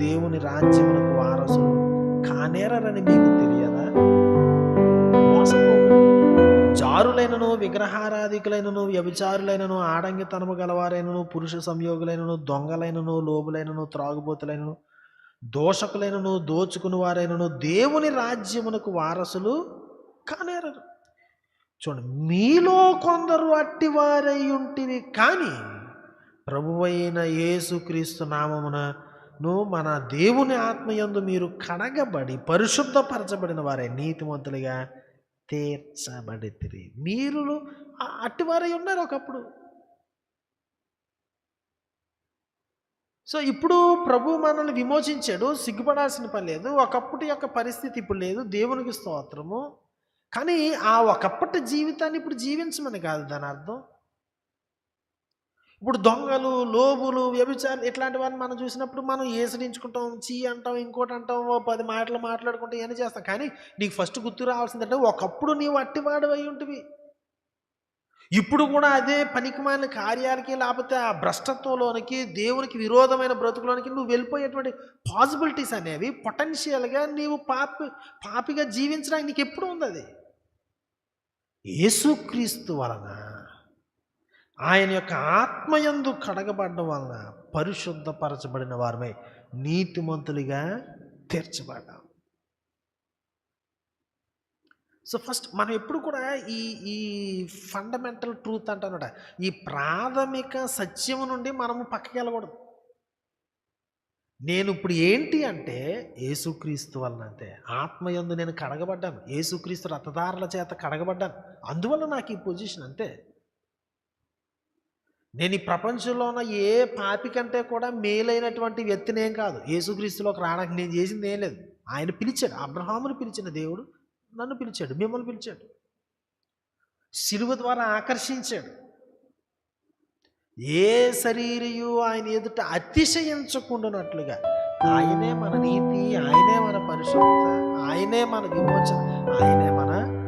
దేవుని రాజ్యమునకు వారసులు కానేరని మీకు తెలియదా? మోసపోకండి జారులైనను విగ్రహారాధికులైనను వ్యభిచారులైనను ఆడంగితనము గలవారైనను పురుష సంయోగులైనను దొంగలైనను లోబులైనను త్రాగుబోతులైనను దోషకులైనను దోచుకుని వారైనను దేవుని రాజ్యమునకు వారసులు కానేరరు. చూడండి మీలో కొందరు అట్టివారై ఉంటిరి కానీ ప్రభువైన యేసుక్రీస్తు నామమున నువ్వు మన దేవుని ఆత్మయందు మీరు కడగబడి పరిశుద్ధపరచబడిన వారే నీతిమంతులుగా తీర్చబడితిరి. మీరు అట్టివారై ఉన్నారు ఒకప్పుడు. సో ఇప్పుడు ప్రభు మనల్ని విమోచించాడు సిగ్గుపడాల్సిన పని లేదు ఒకప్పటి యొక్క పరిస్థితి ఇప్పుడు లేదు దేవునికి స్తోత్రము. కానీ ఆ ఒకప్పటి జీవితాన్ని ఇప్పుడు జీవించమని కాదు దాని అర్థం. ఇప్పుడు దొంగలు లోబులు వ్యభిచారులు ఇట్లాంటి వారిని మనం చూసినప్పుడు మనం ఏసడించుకుంటాం చీ అంటాం ఇంకోటి అంటాం ఓ పది మాటలు మాట్లాడుకుంటాం ఇవన్నీ చేస్తాం. కానీ నీకు ఫస్ట్ గుర్తు రావాల్సిందంటే ఒకప్పుడు నీవు అట్టివాడు అయి ఉంటివి. ఇప్పుడు కూడా అదే పనికిమాలిన కార్యాలకి లేకపోతే ఆ భ్రష్టత్వంలోనికి దేవునికి విరోధమైన బ్రతుకులోనికి నువ్వు వెళ్ళిపోయేటువంటి పాసిబిలిటీస్ అనేవి పొటెన్షియల్గా నీవు పాపి పాపిగా జీవించడానికి నీకు ఎప్పుడు ఉంది అది? యేసుక్రీస్తు వలన ఆయన యొక్క ఆత్మయందు కడగబడడం వలన పరిశుద్ధపరచబడిన వారమే నీతిమంతులుగా తీర్చబడ్డాం. సో ఫస్ట్ మనం ఎప్పుడు కూడా ఈ ఈ ఫండమెంటల్ ట్రూత్ అంటానట ఈ ప్రాథమిక సత్యము నుండి మనము పక్కకి వెళ్ళకూడదు. నేను ఇప్పుడు ఏంటి అంటే ఏసుక్రీస్తు వలన అంతే ఆత్మయందు నేను కడగబడ్డాను. ఏసుక్రీస్తు రథదారుల చేత కడగబడ్డాను. అందువల్ల నాకు ఈ పొజిషన్ అంతే. నేను ఈ ప్రపంచంలో ఉన్న ఏ పాపి కంటే కూడా మేలైనటువంటి వ్యక్తినేం కాదు. యేసుక్రీస్తులోకి రావడానికి నేను చేసింది ఏం లేదు. ఆయన పిలిచాడు. అబ్రహామును పిలిచిన దేవుడు నన్ను పిలిచాడు. మిమ్మల్ని పిలిచాడు. శిలువ ద్వారా ఆకర్షించాడు. ఏ శరీరయు ఆయన ఎదుట అతిశయించకుండానట్లుగా ఆయనే మన నీతి ఆయనే మన పరిశుభ్రత ఆయనే మన విమోచన ఆయనే మన